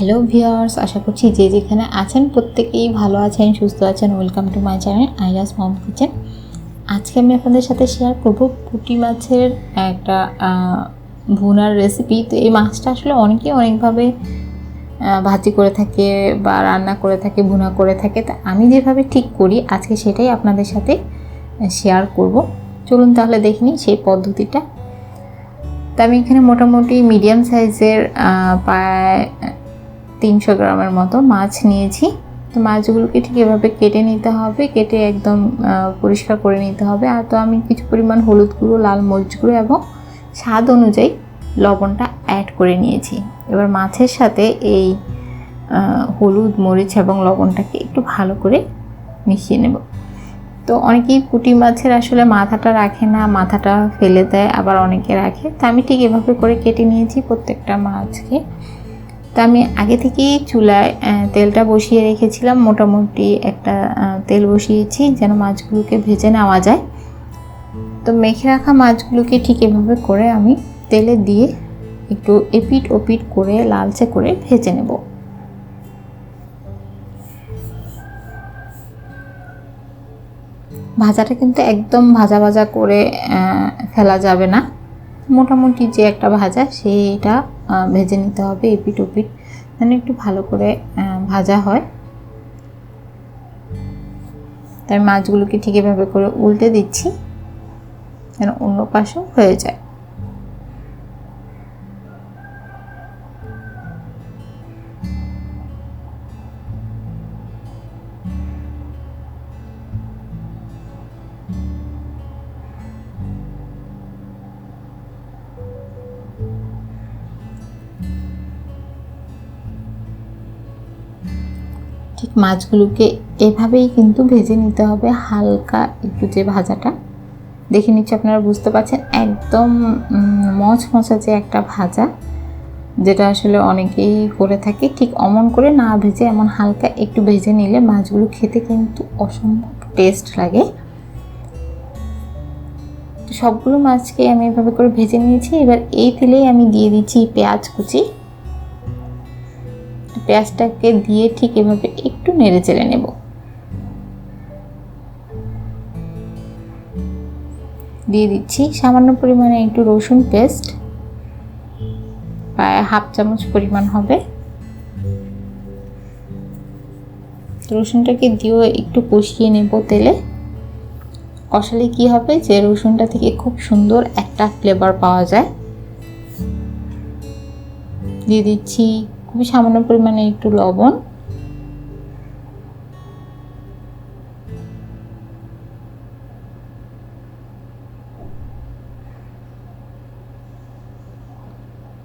Hello viewers আশা করছি যে যেখানে আছেন প্রত্যেকেই ভালো আছেন, সুস্থ আছেন। Welcome to my channel Iras mom kitchen আজকে আমি আপনাদের সাথে শেয়ার করব পুঁটি মাছের একটা ভুনার রেসিপি তো এই মাছটা আসলে অনেকেই অনেকভাবে ভাজি করে থাকে বা রান্না করে থাকে, ভুনা করে থাকে। তা আমি যেভাবে ঠিক করি, আজকে সেটাই আপনাদের সাথে শেয়ার করব। চলুন তাহলে দেখে নিই সেই পদ্ধতিটা। তা আমি এখানে মোটামুটি মিডিয়াম সাইজের প্রায় তিনশো গ্রামের মতো মাছ নিয়েছি। তো মাছগুলোকে ঠিক এভাবে কেটে নিতে হবে, কেটে একদম পরিষ্কার করে নিতে হবে। আর তো আমি কিছু পরিমাণ হলুদ গুঁড়ো, লাল মরিচ গুঁড়ো এবং স্বাদ অনুযায়ী লবণটা অ্যাড করে নিয়েছি। এবার মাছের সাথে এই হলুদ, মরিচ এবং লবণটাকে একটু ভালো করে মিশিয়ে নেব। তো অনেকেই পুঁটি মাছের আসলে মাথাটা রাখে না, মাথাটা ফেলে দেয়, আবার অনেকে রাখে। তা আমি ঠিক এভাবে করে কেটে নিয়েছি প্রত্যেকটা মাছকে। তা আমি আগে থেকেই চুলায় তেলটা বসিয়ে রেখেছিলাম। মোটামুটি একটা তেল বসিয়েছি যেন মাছগুলোকে ভেজে নেওয়া যায়। তো মেখে রাখা মাছগুলোকে ঠিক এভাবে করে আমি তেলে দিয়ে একটু এপিট ওপিট করে, লালচে করে ভেজে নেব। ভাজাটা কিন্তু একদম ভাজা ভাজা করে ফেলা যাবে না। মোটামুটি যে একটা ভাজা, সেইটা ভেজে নিতে হবে, এপিট ওপিট মানে একটু ভালো করে ভাজা হয়। তাই মাছগুলোকে ঠিক এভাবে করে উল্টে দিচ্ছি, যেন অন্য পাশেও হয়ে যায়। ঠিক মাছগুলোকে এভাবেই কিন্তু ভেজে নিতে হবে হালকা একটু যে ভাজাটা। দেখে নিচ্ছি আপনারা বুঝতে পারছেন, একদম মচমচা যে একটা ভাজা, যেটা আসলে অনেকেই করে থাকে। ঠিক অমন করে না ভেজে, এমন হালকা একটু ভেজে নিলে মাছগুলো খেতে কিন্তু অসম্ভব টেস্ট লাগে। সবগুলো মাছকে আমি এভাবে করে ভেজে নিয়েছি। এবার এই তেলেই আমি দিয়ে দিচ্ছি পেঁয়াজ কুচি। পেঁয়াজটাকে দিয়ে ঠিক এভাবে একটু নেড়ে চেড়ে নেব। দিয়ে দিচ্ছি সামান্য পরিমাণে একটু রসুন পেস্ট। প্রায় হাফ চামচ পরিমাণ হবে। রসুনটাকে দিয়েও একটু কষিয়ে নেব তেলে। কষালে কি হবে যে রসুনটা থেকে খুব সুন্দর একটা ফ্লেভার পাওয়া যায়। দিয়ে দিচ্ছি খুবই সামান্য পরিমাণে একটু লবণ।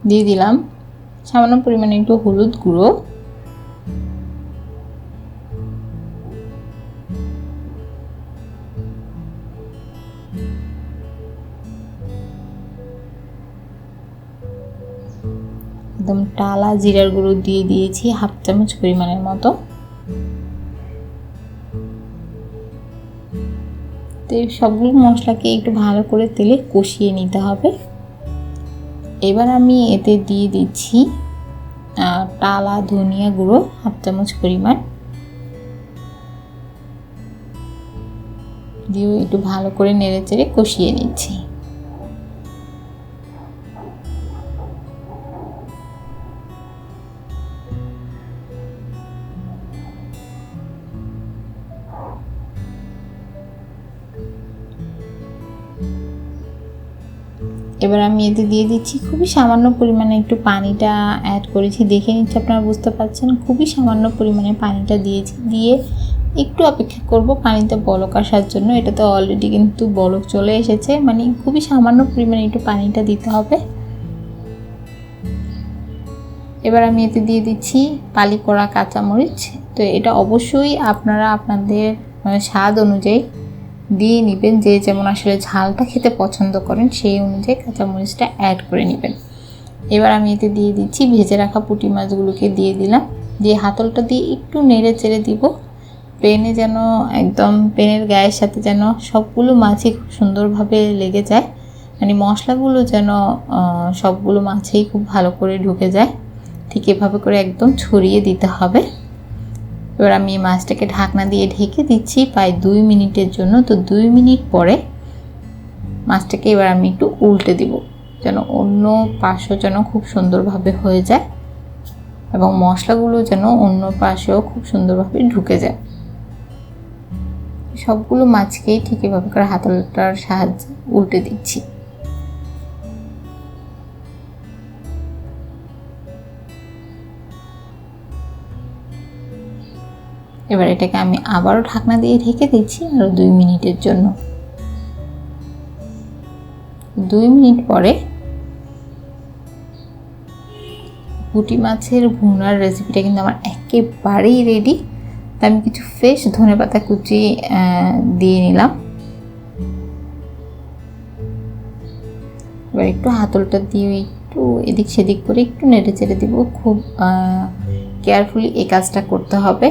দিয়ে দিলাম। সামান্য পরিমাণে একটু হলুদ গুঁড়ো। একদম টালা জিরার গুঁড়ো দিয়ে দিয়েছি হাফ চামচ পরিমাণের মতো। তো সবগুলো মশলাকে একটু ভালো করে তেলে কষিয়ে নিতে হবে। এবার আমি এতে দিয়ে দিচ্ছি টালা ধনিয়া গুঁড়ো হাফ চামচ পরিমাণ। দিয়ে একটু ভালো করে নেড়ে চেড়ে কষিয়ে নিচ্ছি। এবার আমি এতে দিয়ে দিচ্ছি খুবই সামান্য পরিমাণে একটু পানিটা অ্যাড করেছি। দেখে নিচ্ছি, আপনারা বুঝতে পারছেন, খুবই সামান্য পরিমাণে পানিটা দিয়েছি। দিয়ে একটু অপেক্ষা করব পানিতে বলক আসার জন্য। এটা তো অলরেডি কিন্তু বলক চলে এসেছে মানে খুবই সামান্য পরিমাণে একটু পানিটা দিতে হবে। এবার আমি এতে দিয়ে দিচ্ছি পালি করা কাঁচামরিচ। তো এটা অবশ্যই আপনারা আপনাদের মানে স্বাদ অনুযায়ী দিয়ে নেবেন যে যেমন আসলে ঝালটা খেতে পছন্দ করেন, সেই অনুযায়ী কাঁচামরিচটা অ্যাড করে নেবেন। এবার আমি এতে দিয়ে দিচ্ছি ভেজে রাখা পুঁটি মাছগুলোকে দিয়ে দিলাম। দিয়ে হাতলটা দিয়ে একটু নেড়ে চেড়ে দিব। পেনে যেন একদম পেনের গায়ের সাথে যেন সবগুলো মাছই খুব সুন্দরভাবে লেগে যায়। মানে মশলাগুলো যেন সবগুলো মাছেই খুব ভালো করে ঢুকে যায়। ঠিক এভাবে করে একদম ছড়িয়ে দিতে হবে। এবার আমি এই মাছটাকে ঢাকনা দিয়ে ঢেকে দিচ্ছি প্রায় দুই মিনিটের জন্য। তো দুই মিনিট পরে মাছটাকে এবার আমি একটু উল্টে দিব, যেন অন্য পাশও যেন খুব সুন্দরভাবে হয়ে যায় এবং মশলাগুলো যেন অন্য পাশেও খুব সুন্দরভাবে ঢুকে যায়। সবগুলো মাছকেই ঠিক এভাবে করে হাতলটার সাহায্যে উল্টে দিচ্ছি। এবার এটাকে আমি আবারও ঢাকনা দিয়ে ঢেকে দিচ্ছি আরও দুই মিনিটের জন্য। দুই মিনিট পরে পুঁটি মাছের ভুনার রেসিপিটা কিন্তু আমার একেবারেই রেডি তা আমি কিছু ফ্রেশ ধনে পাতা কুচি দিয়ে নিলাম। এবার একটু হাতলটা দিয়ে একটু এদিক সেদিক করে একটু নেড়ে চেড়ে দিব। খুব কেয়ারফুলি এই কাজটা করতে হবে।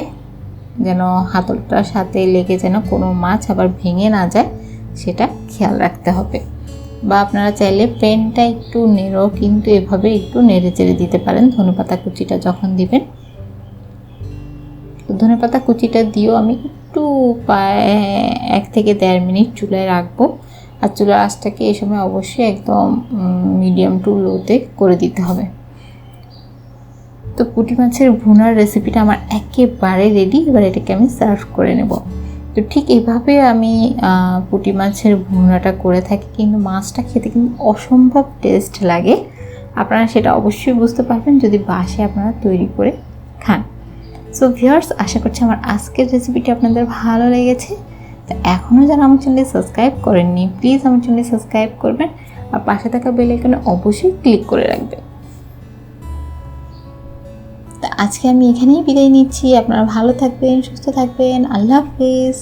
যেন হাতলটার সাথে লেগে যেন কোনো মাছ আবার ভেঙে না যায়, সেটা খেয়াল রাখতে হবে। বা আপনারা চাইলে পেনটা একটু নেড়ো, কিন্তু এভাবে একটু নেড়ে চেড়ে দিতে পারেন। ধনেপাতা কুচিটা যখন দিবেন ধনেপাতা কুচিটা দিয়েও আমি একটু এক থেকে দেড় মিনিট চুলায় রাখব। আর চুলার আঁচটাকে এই সময় অবশ্যই একদম মিডিয়াম টু লোতে করে দিতে হবে। তো পুঁটি মাছের ভুনার রেসিপিটা আমার একেবারে রেডি এবার এটাকে আমি সার্ভ করে নেব। তো ঠিক এইভাবে আমি পুঁটি মাছের ভুনাটা করে থাকি, কিন্তু মাছটা খেতে কিন্তু অসম্ভব টেস্ট লাগে। আপনারা সেটা অবশ্যই বুঝতে পারবেন যদি বাসে আপনারা তৈরি করে খান। সো ভিউয়ার্স আশা করছি আমার আজকের রেসিপিটি আপনাদের ভালো লেগেছে। তো এখনও যারা আমার চ্যানেলে সাবস্ক্রাইব করেননি প্লিজ আমার চ্যানেলে সাবস্ক্রাইব করবেন। আর পাশে থাকা বেল আইকনে অবশ্যই ক্লিক করে রাখবেন। আজকে আমি এখানেই বিদায় নিচ্ছি। আপনারা ভালো থাকবেন সুস্থ থাকবেন। আল্লাহ হাফিজ।